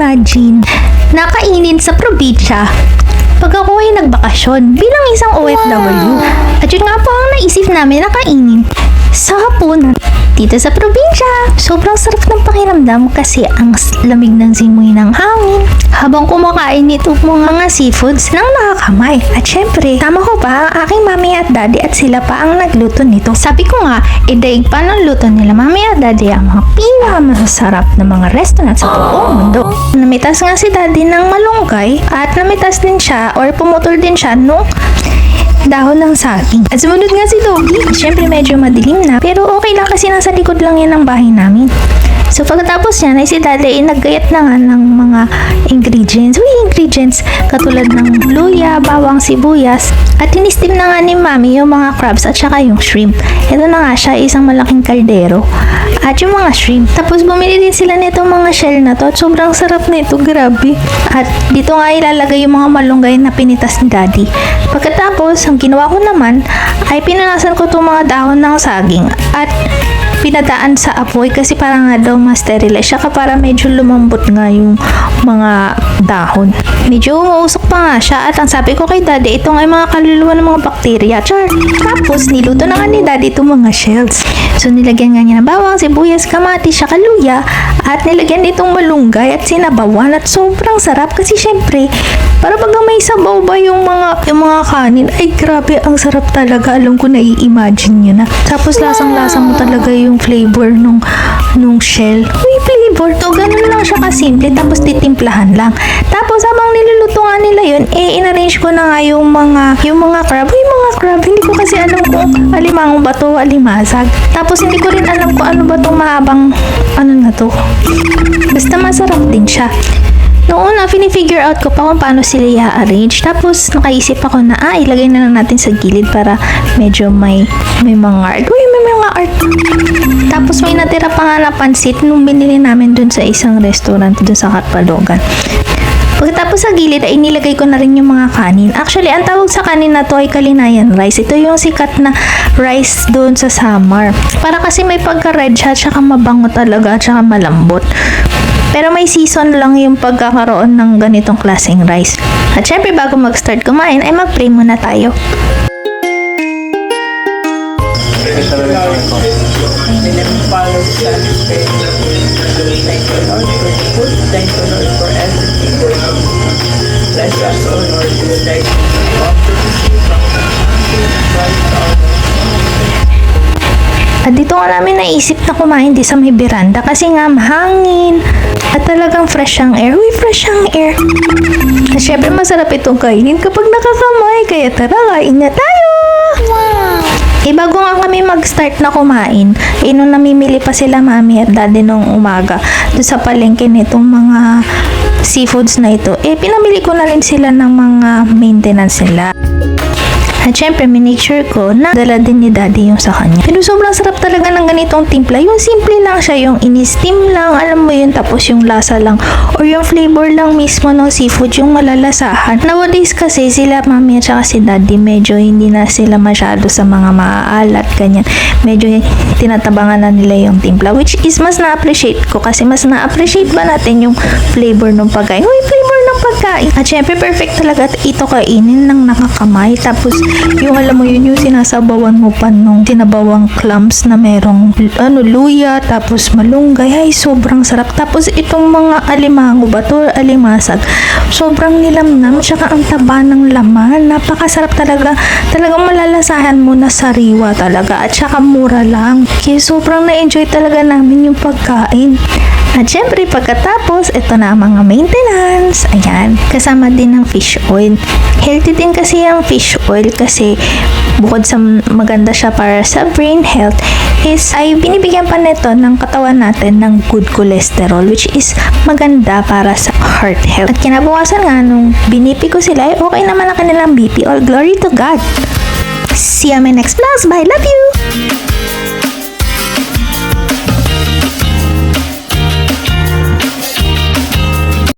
imagine nakainin sa probinsya pag ako ay nagbakasyon bilang isang OFW. At yun nga po ang naisip namin na kainin sa hapunan dito sa probinsya. Sobrang sarap ng pakiramdam kasi ang lamig ng simoy ng hangin habang kumakain nito mga, mga seafoods nang nakakamay. At syempre, tama ko pa ang aking mami at daddy at sila pa ang nagluto nito. Sabi ko nga, idaig pa ng luto nila mami at daddy ang mga pinakamasarap na mga restaurant sa buong mundo. Namitas nga si daddy ng malunggay at namitas din siya or pumutol din siya nung dahon ng saging. At sumunod nga si Doggy. Siyempre medyo madilim na. Pero okay lang kasi nasa likod lang yan ng bahay namin. So pagkatapos niya, ay si Daddy ay naggayat na nga ng mga ingredients. Uy, ingredients katulad ng luya, bawang, sibuyas. At tinistim na nga ni Mami yung mga crabs at saka yung shrimp. Ito na nga siya, isang malaking kaldero. At yung mga shrimp. Tapos bumili din sila nitong mga shell na to. At sobrang sarap nito, grabe. At dito nga ilalagay yung mga malunggay na pinitas ni Daddy. Pagkatapos, ang ginawa ko naman ay pinunasan ko itong mga dahon ng saging. At pinadaan sa apoy kasi para nga daw ma-sterilize siya para medyo lumambot nga yung mga dahon. Medyo umuusok pa nga siya at ang sabi ko kay daddy, ito nga mga kaluluwa ng mga bakterya. Char! Tapos niluto na nga ni daddy itong mga shells. So nilagyan nga niya ng bawang, sibuyas, kamatis, siya kaluya at nilagyan itong malunggay at sinabawan at sobrang sarap kasi syempre para pag may sabaw ba yung mga yung mga kanin ay grabe ang sarap talaga alam ko nai-imagine nyo na tapos lasang-lasa mo talaga yung flavor nung nung shell. Uy flavor to. Ganun lang siya kasimple tapos titimplahan lang. Tapos habang niluluto nga nila yun eh inarrange ko na nga yung mga yung mga crab. Uy mga crab hindi ko kasi alam kung alimango ba to alimasag. Tapos hindi ko rin alam kung ano ba tong mahabang ano na to. Basta masarap din siya. Noong una, fini-figure out ko pa kung paano sila i-arrange. Tapos, nakaisip ako na, ah, ilagay na lang natin sa gilid para medyo may, may mga art. Uy, may mga art. Tapos, may natira pa nga na pansit nung binili namin dun sa isang restaurant dun sa Katpalogan. Pagkatapos sa gilid ay nilagay ko na rin yung mga kanin. Actually, ang tawag sa kanin na to ay kalinayan rice. Ito yung sikat na rice doon sa summer. Para kasi may pagka-red siya, tsaka mabango talaga, tsaka malambot. Pero may season lang yung pagkakaroon ng ganitong klaseng rice. At syempre bago mag-start kumain ay mag-pray muna tayo. Follow the Sunday. Thank you, Lord, for the food. Thank you, Lord, for everything. Bless us, O Lord, this day. Up to the sea, from the mountain, Christ our Lord. At dito nga namin naisip na kumain di sa may veranda kasi nga mahangin at talagang fresh ang air. Uy, fresh ang air. At syempre masarap itong kainin kapag nakakamay. Kaya tara, kain na tayo! Mag-start na kumain, eh, nung namimili pa sila mami at daddy nung umaga, doon sa palengke nitong mga seafoods na ito, eh, pinamili ko na rin sila ng mga maintenance nila. At syempre, minake sure ko na dala din ni daddy yung sa kanya. Pero sobrang sarap talaga ng ganitong timpla. Yung simple lang siya, yung in-steam lang, alam mo yun, tapos yung lasa lang, or yung flavor lang mismo ng seafood, yung malalasahan. Nowadays kasi sila, mami at si daddy, medyo hindi na sila masyado sa mga maaalat, ganyan. Medyo tinatabangan na nila yung timpla, which is mas na-appreciate ko kasi mas na-appreciate ba natin yung flavor ng pagkain. Uy, pagkain. At syempre, perfect talaga ito kainin ng nakakamay. Tapos, yung alam mo yun, yung sinasabawan mo pa nung tinabawang clams na merong ano, luya, tapos malunggay. Ay, sobrang sarap. Tapos, itong mga alimango ba to, alimasag, sobrang nilamnam, tsaka ang taba ng laman. Napakasarap talaga. Talagang malalasahan mo na sariwa talaga. At saka mura lang. Kaya sobrang na-enjoy talaga namin yung pagkain. At syempre, pagkatapos, ito na ang mga maintenance. Ayan, kasama din ng fish oil. Healthy din kasi ang fish oil kasi bukod sa maganda siya para sa brain health, is ay binibigyan pa nito ng katawan natin ng good cholesterol which is maganda para sa heart health. At kinabukasan nga nung binipi ko sila, ay okay naman ang kanilang BP. All glory to God. See you on my next vlogs. Bye. Love you!